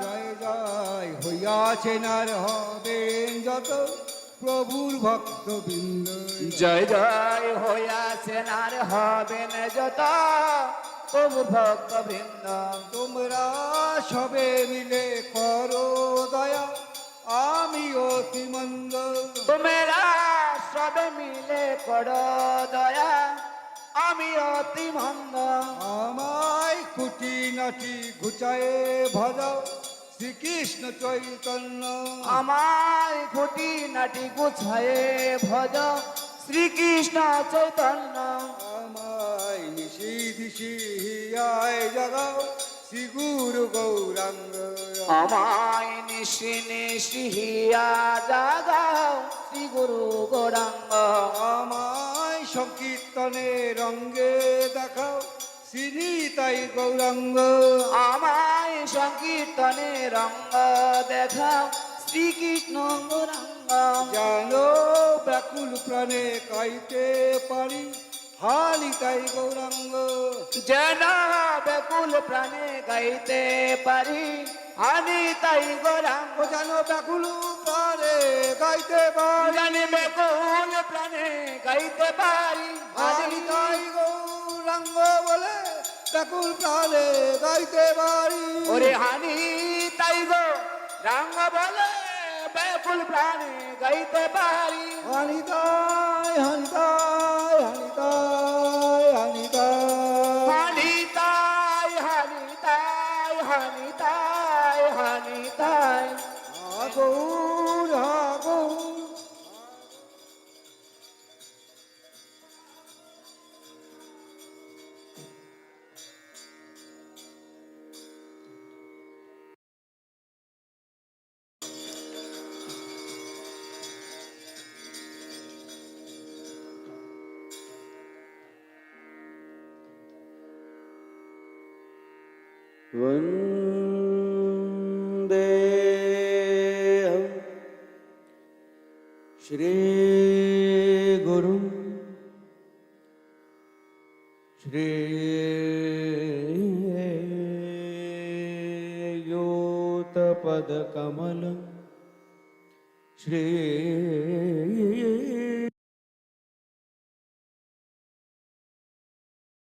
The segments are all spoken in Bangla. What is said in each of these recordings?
জয় জয় হইয়াছেন আর হবেন যত প্রভুর ভক্তবৃন্দ। জয় জয় হইয়াছেন আর হবেন যত প্রভু ভক্ত বৃন্দ তোমরা সবে মিলে করো দয়া আমি অতি মন্দ তোমরা সবে মিলে করো দয়া। আমি অতি মন্দ আমায় কুটি নাটি ঘুচায়ে ভজাও শ্রীকৃষ্ণ চৈতন্য। আমার খুঁটি নাটি গুছায়ে ভজ শ্রীকৃষ্ণ চৈতন্য। আমায় নিশি দিশি আয় জাগাও শ্রী গুরু গৌরাঙ্গ। আমায় নিশি নিশি হিয়া জাগাও শ্রী গুরু গৌরাঙ্গ। আমায় সংকীর্তনে রঙ্গে দেখাও শ্রী তাই গৌরাঙ্গ। আমায় সংকীর্তনে রঙ্গ দেখাও শ্রীকৃষ্ণ গৌরাঙ্গ। জানো ব্যাকুল প্রাণে কাইতে পারি হালি তাই গৌরাঙ্গ। যেন বেকুল প্রাণে গাইতে পারি আমি তাই গৌরাঙ্গ। জানো ব্যাকুল প্রাণে গাইতে পারি। জানি কোন প্রাণে গাইতে পারি। হালি তাই গৌরাঙ্গ বলে ব্যাকুল প্রাণে গাইতে পারি। ওরে হানি তাই গো রাঙ্গ বলে ব্যাকুল প্রাণে গাইতে পারি। হানিতাই হানিতাই वन्देहं श्रीगुरुं श्री कमल श्री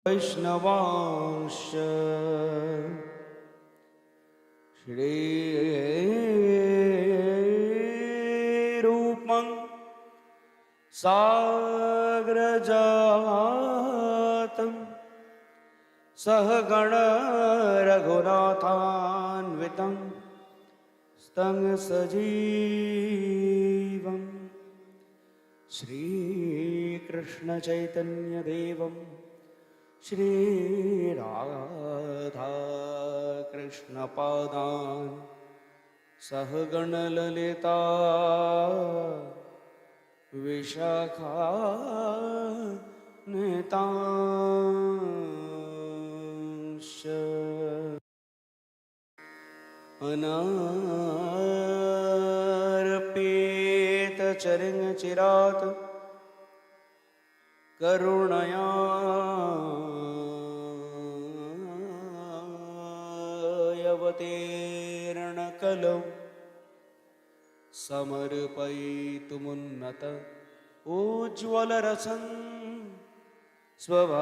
वैष्णवांश શ્રીરૂપં સાગ્રજાતં સહગણ રઘુનાથાન્વિતં સ્તંગ સજીવં શ્રીકૃષ્ણચૈતન્યદેવં श्रीराधाकृष्णपादान् सहगणललिता विशाखा नेतांश अनार्पेतचरिङ्चिरात् करुणया यवतीर्णकलौ समर्पयितुमुन्नत उज्ज्वलरसन् स्वभक्ति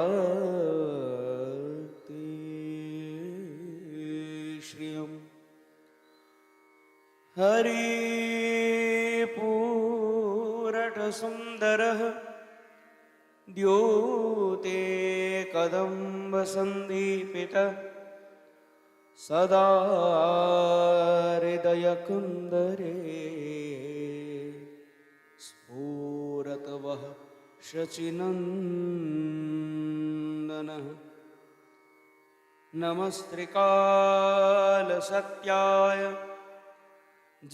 श्रियं हरिपूरटसुन्दरः द्योते कदम्बसन्दीपितः सदा हृदयकुन्दरे स्फुरतवः शचिनन्दनः नमस्त्रिकालसत्याय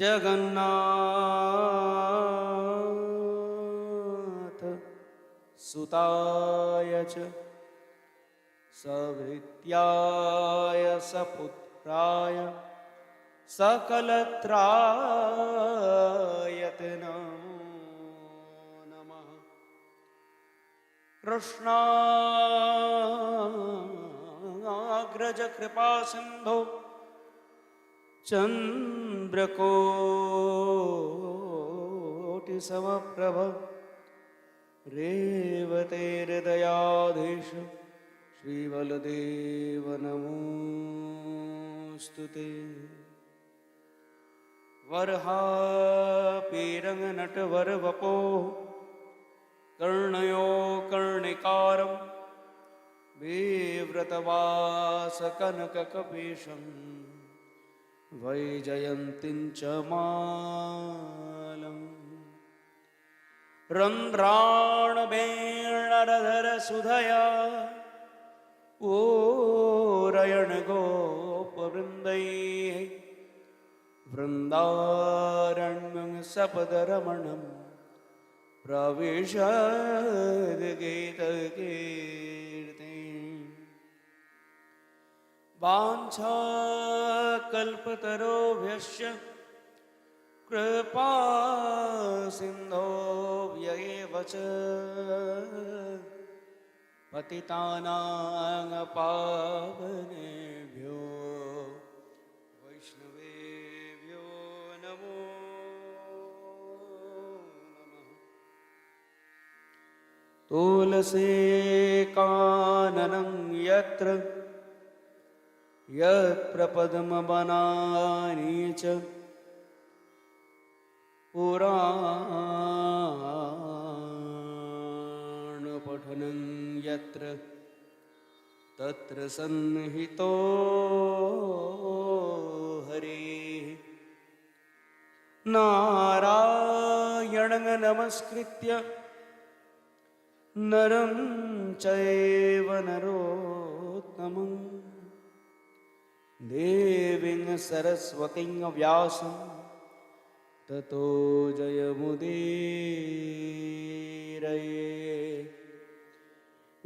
जगन्नाथ। सुताय च सभृत्याय सपुत्राय सकलत्रायते नमो नमः कृष्णाग्रज कृपा सिन्धो चन्द्रकोटिसमप्रभ रेवतेर्दयाधीश श्रीबलदेव नमोऽस्तु ते वर्हापीरङ्गनटवरवपो कर्णयो कर्णिकारं विव्रतवासकनककपीशं वैजयन्तीं च मालम् रन्ध्राणवेणरधरसुधया ओरयणगोपवृन्दैः वृन्दारण्यं सपदरमणं प्रविशद्गीतकीर्ति वाञ्छाकल्पतरोभ्यश्च कृपा सिन्धोभ्यैव च પતિતાનાં પાવને ભ્યો વૈષ્ણવે ભ્યો નમો તુલસી કાનનં યત્ર યત્પ્રપદમબનાની ચ પુરા મગ્ન યત્ર તત્ર સન્નિહિતો હરે નારાયણ નમસ્કૃત્ય નરમ ચૈવ નરોત્તમં દેવીં સરસ્વતીં વ્યાસં તતો જયમુદીરયે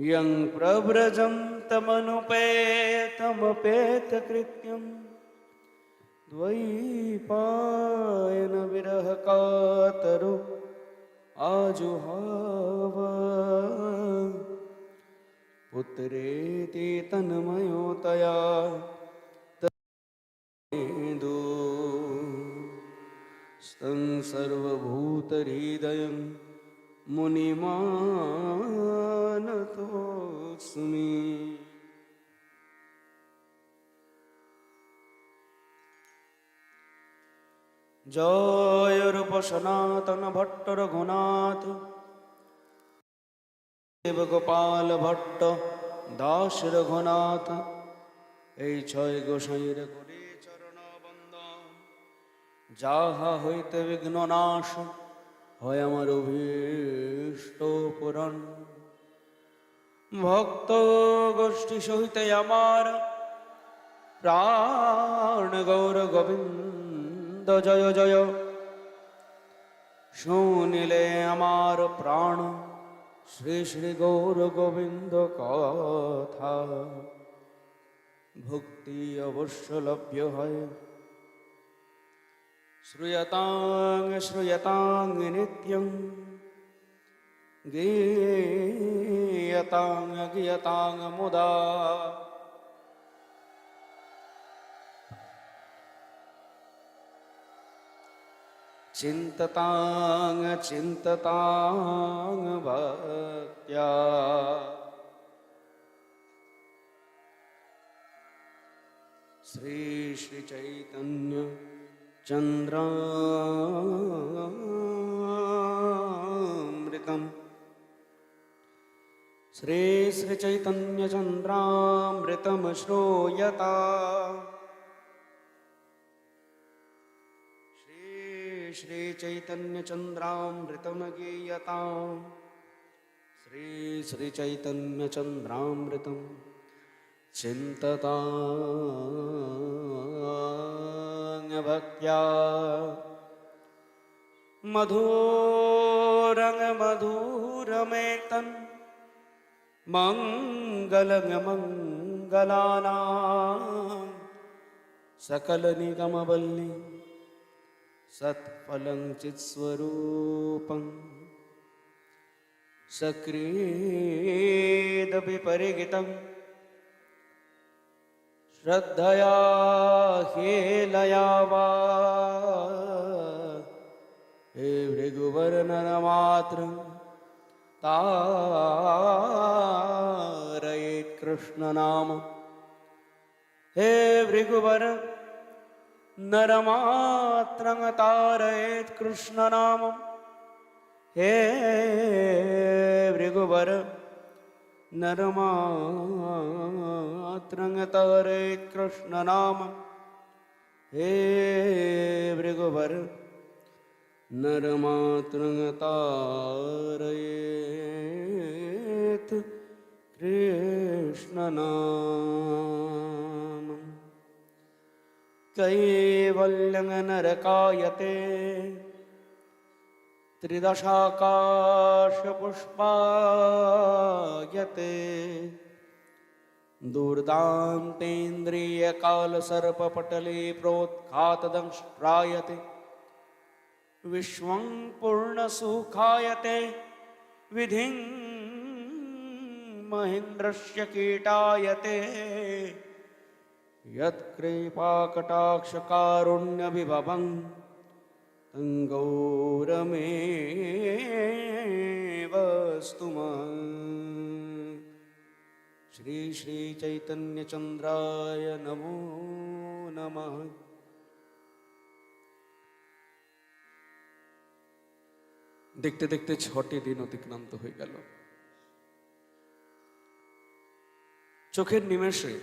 યં પ્રવ્રજમ તમનુપેતમપેત કૃત્યમ દ્વૈપાયન વિરહ કાતરો આજુહાવ પુત્રેતિ તન્મયો તયા સ્તં સર્વભૂતહૃદયં মনিমান তুমি জয় রূপ সনাতন ভট্ট রঘুনাথ, দেব গোপাল ভট্ট, দাস রঘুনাথ, এই ছয় গোসাইয়ের করে চরণ বন্দ যাহা হইতে বিঘ্ন নাশ হয় আমার অভীষ্ট পুরাণ। ভক্ত গোষ্ঠী সহিতে আমার প্রাণ গৌর গোবিন্দ জয় জয়। শুনিলে আমার প্রাণ শ্রী শ্রী গৌর গোবিন্দ কথা। ভক্তি অবশ্য লভ্য হয়। श्रूयतां श्रूयतां नित्यं गीयतां गीयतां मुदा चिन्ततां चिन्ततां भक्त्या श्रीश्रीचैतन्य चन्द्रामृतम्। श्रीश्रीचैतन्यचन्द्रामृतमश्रूयता श्रूयत श्रीश्रीचैतन्यचन्द्रामृतं चिन्तता। भक्त्या मधुरंग मधुरमेतन मंगलं मंगलाना सकल निगमवल्ली सत्फलं चित्स्वरूपं सक्रियदपि परिगितं श्रद्धया हेलया वा हे भृगुवर नरमात्र तारयेत् कृष्णनाम हे भृगुवर नरमात्रं तारयेत् कृष्णनाम हे भृगुवर നരമാത്രങ്ങത ഹരേ കൃഷ്ണനാമം. ഹേ ഭൃഗുവർ നരമാത്രങ്ങതാരയേത് കൃഷ്ണനാമം. കൈവല്യങ്ങ നരകായത്തെ त्रिदशाकाशपुष्पायते दुर्दान्तेन्द्रियकालसर्पपटले प्रोत्खातदंष्ट्रायते विश्वं पूर्णसुखायते विधिं महेन्द्रस्य कीटायते यत्कृपाकटाक्षकारुण्यविभवं तं गौरमेव स्तुमः श्री श्री चैतन्यचन्द्राय नमो नमः দেখতে দেখতে ছটি দিন অতিক্রান্ত হয়ে গেল চোখের নিমেষে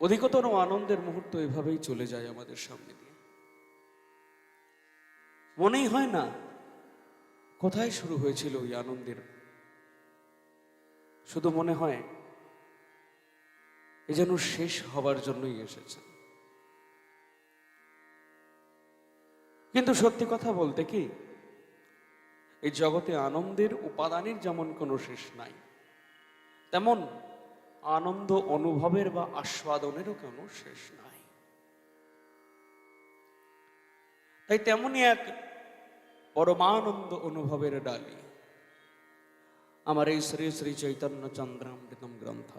অধিকতর আনন্দের মুহূর্ত এভাবেই চলে যায় আমাদের সামনে দিয়ে মনেই হয় না। কোথায় শুরু হয়েছিল ওই আনন্দের? শুধু মনে হয়, এ যেন শেষ হবার জন্যই এসেছে। কিন্তু সত্যি কথা বলতে কি, এই জগতে আনন্দের উপাদানের যেমন কোনো শেষ নাই, তেমন আনন্দ অনুভবের বা আস্বাদনেরও কোনো শেষ নাই। তাই তেমনই এক পরমানন্দ অনুভবের ডালি। আমার এই শ্রী শ্রী চৈতন্য চন্দ্রামৃতম গ্রন্থ।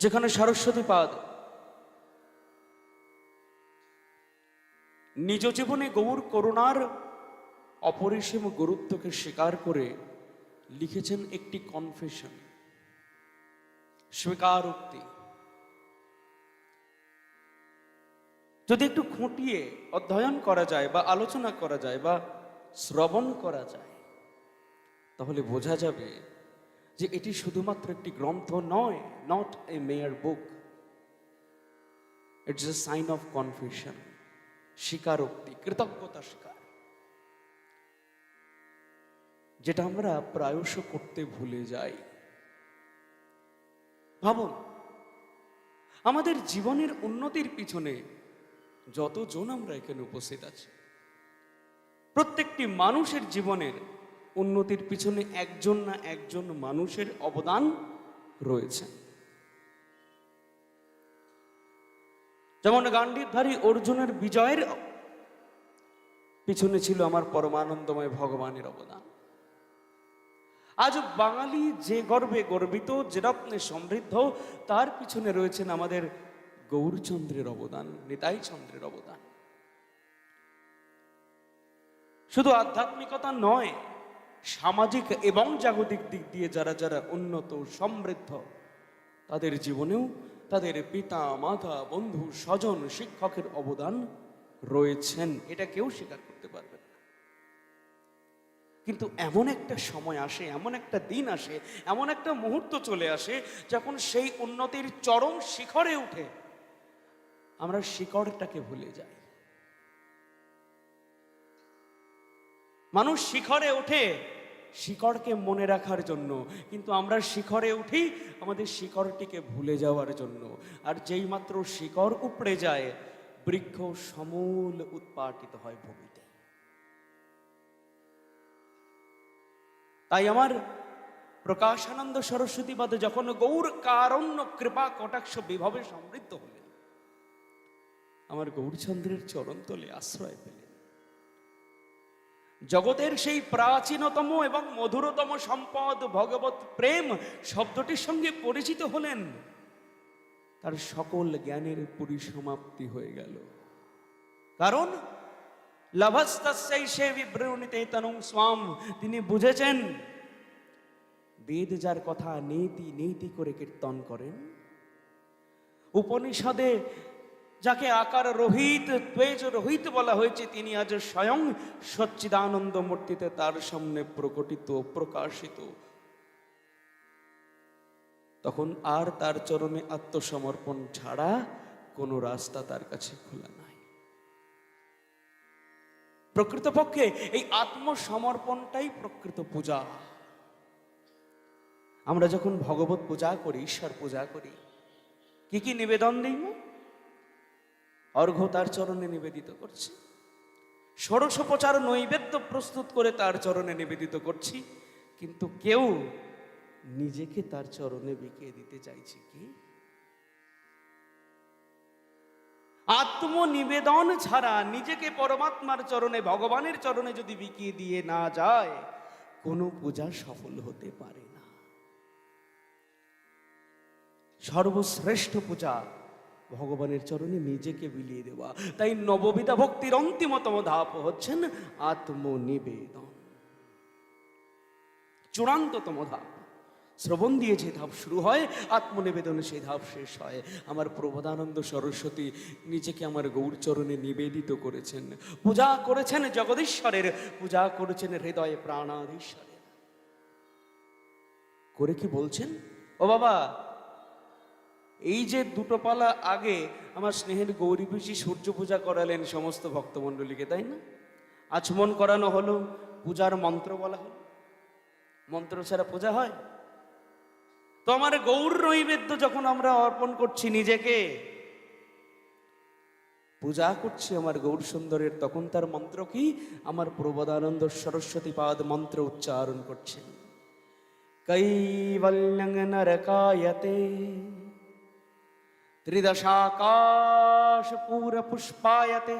যেখানে সরস্বতী পাদ নিজ জীবনে গৌর করুণার অপরিসীম গুরুত্বকে স্বীকার করে লিখেছেন একটি কনফেশন স্বীকারোক্তি। যদি একটু খুঁটিয়ে অধ্যয়ন করা যায় বা আলোচনা করা যায় বা শ্রবণ করা যায়, তাহলে বোঝা যাবে যে এটি শুধুমাত্র একটি গ্রন্থ নয় not a mere book it's a sign of confusion স্বীকারোক্তি, কৃতজ্ঞতা স্বীকার। যেটা আমরা প্রায়শ করতে ভুলে যাই। ভাবুন, আমাদের জীবনের উন্নতির পিছনে যতজন আমরা এখানে উপস্থিত আছি, প্রত্যেকটি মানুষের জীবনের উন্নতির পিছনে একজন না একজন মানুষের অবদান রয়েছে। যেমন গান্ডীধারী অর্জুনের বিজয়ের পিছনে ছিল আমার পরমানন্দময় ভগবানের অবদান। আজ বাঙালি যে গর্বে গর্বিত, যে রত্নে সমৃদ্ধ, তার পিছনে রয়েছেন আমাদের গৌরচন্দ্রের অবদান নিতাই চন্দ্রের অবদান। শুধু আধ্যাত্মিকতা নয়, সামাজিক এবং জাগতিক দিক দিয়ে যারা যারা উন্নত, সমৃদ্ধ, তাদের জীবনেও তাদের পিতা, মাতা, বন্ধু, স্বজন, শিক্ষকের অবদান রয়েছেন। এটা কেউ স্বীকার করতে পারবে না। কিন্তু এমন একটা সময় আসে, এমন একটা দিন আসে, এমন একটা মুহূর্ত চলে আসে যখন সেই উন্নতির চরম শিখরে উঠে আমরা শিকড়টাকে ভুলে যাই। মানুষ শিখরে ওঠে শিকড়কে মনে রাখার জন্য, কিন্তু আমরা শিখরে উঠি আমাদের শিকড়টিকে ভুলে যাওয়ার জন্য। আর যেই মাত্র শিকড় উপড়ে যায়, বৃক্ষ সমূল উৎপাটিত হয় ভূমিতে। তাই আমার প্রকাশানন্দ সরস্বতীবাদে যখন গৌর কারণ্য কৃপা কটাক্ষ বিভবে সমৃদ্ধ হলেন আমার গৌরচন্দ্রের চরণ তলে আশ্রয় পেলেন। জগতের সেই প্রাচীনতম এবং মধুরতম সম্পদ, ভগবত প্রেম শব্দটির সঙ্গে পরিচিত হলেন। তার সকল জ্ঞানের পরিসমাপ্তি হয়ে গেল। কারণ লভস্তস্যৈ সে স্বাম, তিনি বুঝেছেন, বেদ যার কথা নীতি নীতি করে কীর্তন করেন, উপনিষদে যাকে আকার রহিত, তেজ রহিত বলা হয়েছে, তিনি আজ স্বয়ং সচ্চিদানন্দ মূর্তিতে তার সামনে প্রকটিত, প্রকাশিত। তখন আর তার চরণে আত্মসমর্পণ ছাড়া কোনো রাস্তা তার কাছে খোলা নাই। প্রকৃতপক্ষে এই আত্মসমর্পণটাই প্রকৃত পূজা। আমরা যখন ভগবত পূজা করি, ঈশ্বর পূজা করি, কি কি নিবেদন দিই? অর্ঘ্য তার চরণে নিবেদিত করছি। ষোড়শোপচার নৈবেদ্য প্রস্তুত করে তার চরণে নিবেদিত করছি। কিন্তু কেউ নিজেকে তার চরণে বিকিয়ে দিতে চাইছে কি? আত্মনিবেদন ছাড়া নিজেকে পরমাত্মার চরণে, ভগবানের চরণে যদি বিকিয়ে দিয়ে না যায়, কোনো পূজা সফল হতে পারে না। সর্বশ্রেষ্ঠ পূজা ভগবানের চরণে নিজেকে বিলিয়ে দেওয়া। তাই নববিধা ভক্তির অন্তিমতম ধাপ হচ্ছেন আত্মনিবেদন। চূড়ান্ততম ধাপ শ্রবণ দিয়ে যে ধাপ শুরু হয়, আত্মনিবেদনে সেই ধাপ শেষ হয়। আমার প্রবোধানন্দ সরস্বতী নিজেকে আমার গৌরচরণে নিবেদিত করেছেন। পূজা করেছেন জগদীশ্বরের, পূজা করেছেন হৃদয়ে প্রাণাধীশ্বরের। করে কি বলছেন? ও বাবা এই যে দুটো পালা আগে আমার স্নেহের গৌরী পিসি সূর্য পূজা করালেন সমস্ত ভক্তমণ্ডলীকে, তাই না? আচমন করানো হলো, পূজার মন্ত্র বলা হলো। মন্ত্র ছাড়া পূজা হয়? তো আমার গৌর নৈবেদ্য যখন আমরা অর্পণ করছি নিজেকে, পূজা করছি আমার গৌর সুন্দরের, তখন তার মন্ত্র কি? আমার প্রবোধানন্দ সরস্বতী পাদ মন্ত্র উচ্চারণ করছেন। কৈবল্যং নরকায়তে त्रिदशाकाशपूरपुष्पायते।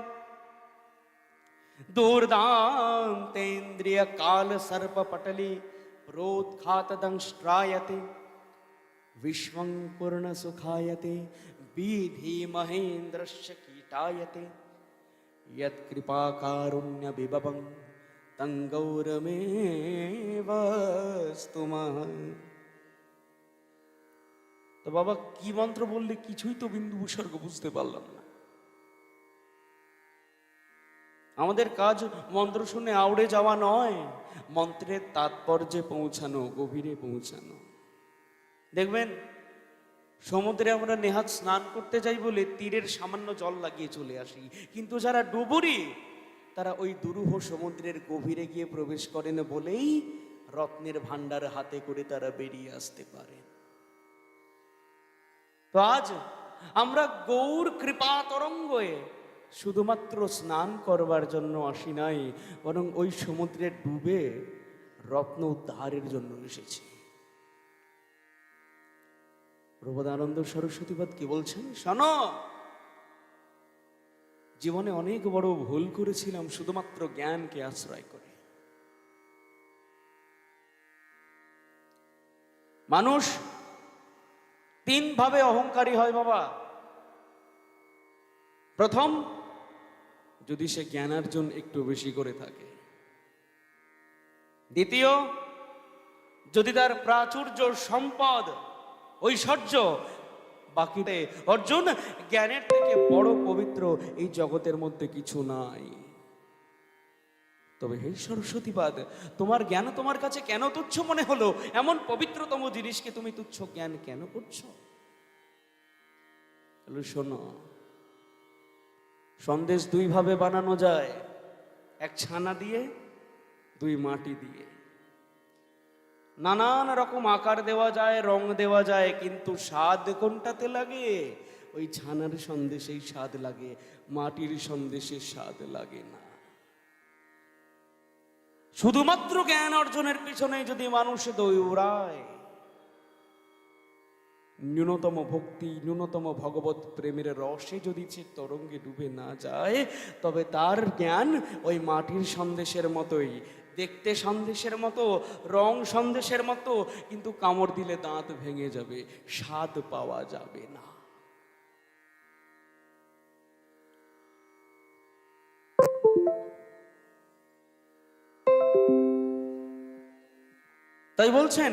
दूर्दान्तेन्द्रियकालसर्पपटली प्रोत्खातदंष्ट्रायते विश्वं पूर्णसुखायते बीधीमहेन्द्रश्च कीटायते। यत्कृपाकारुण्यबिबं तं गौरमेवस्तु তো বাবা, কি মন্ত্র বললে কিছুই তো বিন্দু উপসর্গ বুঝতে পারলাম না। আমাদের কাজ মন্ত্র শুনে আউড়ে যাওয়া নয়, মন্ত্রের তাৎপর্যে পৌঁছানো, গভীরে পৌঁছানো। দেখবেন, সমুদ্রে আমরা নেহাত স্নান করতে যাই বলে তীরের সামান্য জল লাগিয়ে চলে আসি। কিন্তু যারা ডুবুরি, তারা ওই দুরূহ সমুদ্রের গভীরে গিয়ে প্রবেশ করেন বলেই রত্নের ভাণ্ডার হাতে করে তারা বেরিয়ে আসতে পারেন। তো আজ আমরা গৌর কৃপা তরঙ্গে শুধুমাত্র স্নান করবার জন্য আসি নাই, বরং ওই সমুদ্রে ডুবে রত্ন উদ্ধারের জন্য এসেছি। প্রবোধানন্দ সরস্বতীবাদ কি বলছেন? শোনো, জীবনে অনেক বড় ভুল করেছিলাম, শুধুমাত্র জ্ঞানকে আশ্রয় করে। মানুষ তিন ভাবে অহংকারী হয় বাবা। প্রথম, যদি সে জ্ঞানার্জন একটু বেশি করে থাকে। দ্বিতীয়, যদি তার প্রাচুর্য, সম্পদ, ঐশ্বর্য বাকিতে অর্জুন জ্ঞানের থেকে বড় পবিত্র এই জগতের মধ্যে কিছু নাই। তবে হে সরস্বতীবাদ, তোমার জ্ঞান তোমার কাছে কেন তুচ্ছ মনে হলো? এমন পবিত্রতম জিনিসকে তুমি তুচ্ছ জ্ঞান কেন করছ? শোনো, সন্দেশ দুই ভাবে বানানো যায়, এক ছানা দিয়ে, দুই মাটি দিয়ে। নানান রকম আকার দেওয়া যায়, রং দেওয়া যায়, কিন্তু স্বাদ কোনটাতে লাগে? ওই ছানার সন্দেশেই স্বাদ লাগে, মাটির সন্দেশে স্বাদ লাগে না। শুধুমাত্র জ্ঞান অর্জনের পিছনে যদি মানুষ দৌড়ায়, ন্যূনতম ভক্তি, ন্যূনতম ভগবত প্রেমের রসে যদি সে তরঙ্গে ডুবে না যায়, তবে তার জ্ঞান ওই মাটির সন্দেশের মতোই। দেখতে সন্দেশের মতো, রং সন্দেশের মতো, কিন্তু কামড় দিলে দাঁত ভেঙে যাবে, স্বাদ পাওয়া যাবে না। তাই বলছেন,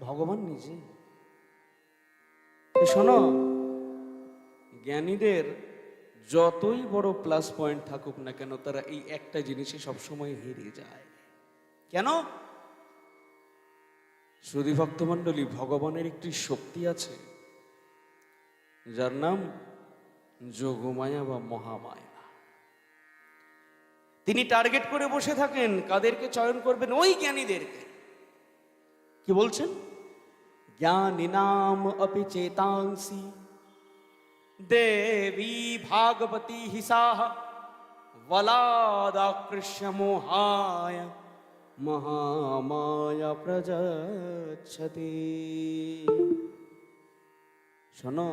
ভগবান নিজে। শোনো, জ্ঞানীদের যতই বড় প্লাস পয়েন্ট থাকুক না কেন, তারা এই একটা জিনিসে সবসময় হেরে যায়। কেন? সুদী ভক্তমণ্ডলী, ভগবানের একটি শক্তি আছে, যার নাম যোগমায়া বা মহামায়া। তিনি টার্গেট করে বসে থাকেন, কাদেরকে চয়ন করবেন? ওই জ্ঞানীদেরকে। কি বলছেন? জ্ঞানী নাম অপি চেতাংসি। দেবী ভাগবতী হিসাহ বলাদাকৃষ্য মোহায় মহামায়া প্রজচ্ছতি। শোনো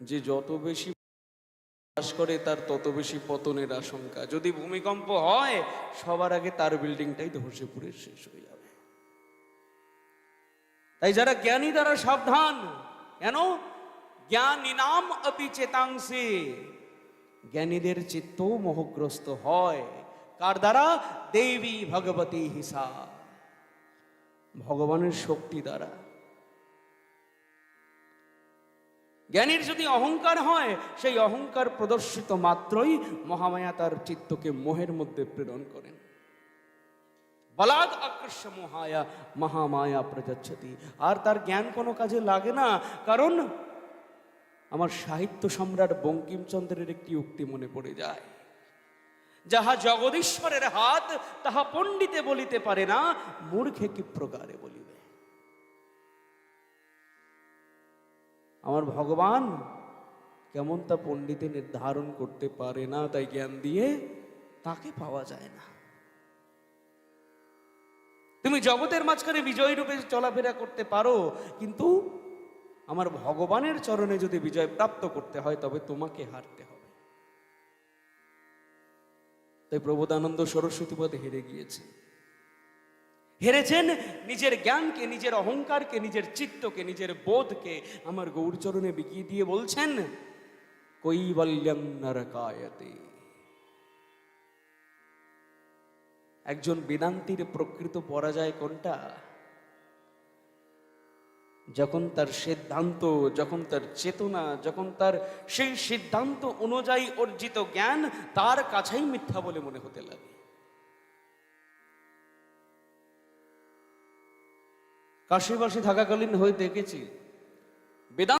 যে যত বেশি বাস করে তার তত বেশি পতনের আশঙ্কা। যদি ভূমিকম্প হয় সবার আগে তার বিল্ডিংটাই ধসে পড়ে শেষ হয়ে যাবে। তাই যারা জ্ঞানী তারা সাবধান। কেন? জ্ঞানী নাম অপি চেতাংশে। জ্ঞানীদের চিত্ত মোহগ্রস্ত হয়। কার দ্বারা? দেবী ভগবতী হিসা। ভগবানের শক্তি দ্বারা। জ্ঞানীর যদি অহংকার হয়, সেই অহংকার প্রদর্শিত মাত্রই মহামায়া তার চিত্তকে মোহের মধ্যে প্রেরণ করেন। বলাদ আকর্ষ মহায়া মহামায়া প্রজাচ্ছতি আর তার জ্ঞান কোনো কাজে লাগে না, কারণ আমার সাহিত্য সম্রাট বঙ্কিমচন্দ্রের একটি উক্তি মনে পড়ে যায়। যাহা জগদীশ্বরের হাত, তাহা পণ্ডিতে বলিতে পারে না, মূর্খে কি প্রকারে বলিবে? আমার ভগবান কেমন তা পণ্ডিতে নির্ধারণ করতে পারে না, তাই জ্ঞান দিয়ে তাকে পাওয়া যায় না। তুমি জগতের মাঝখানে বিজয় রূপে চলাফেরা করতে পারো, কিন্তু আমার ভগবানের চরণে যদি বিজয় প্রাপ্ত করতে হয়, তবে তোমাকে হারতে হবে। তাই প্রবোধানন্দ সরস্বতী পদে হেরে গিয়েছে। হেরেছেন নিজের জ্ঞানকে, নিজের অহংকারকে, নিজের চিত্তকে, নিজের বোধকে। আমার গৌরচরণে বিকিয়ে দিয়ে বলছেন কৈবল্যং নরকায়তে। একজন বেদান্তির প্রকৃত পরাজয় কোনটা? যখন তার সিদ্ধান্ত, যখন তার চেতনা, যখন তার সেই সিদ্ধান্ত অনুযায়ী অর্জিত জ্ঞান তার কাছেই মিথ্যা বলে মনে হতে লাগে। কাশিবাসী থাকাকালীন হয়ে দেখেছি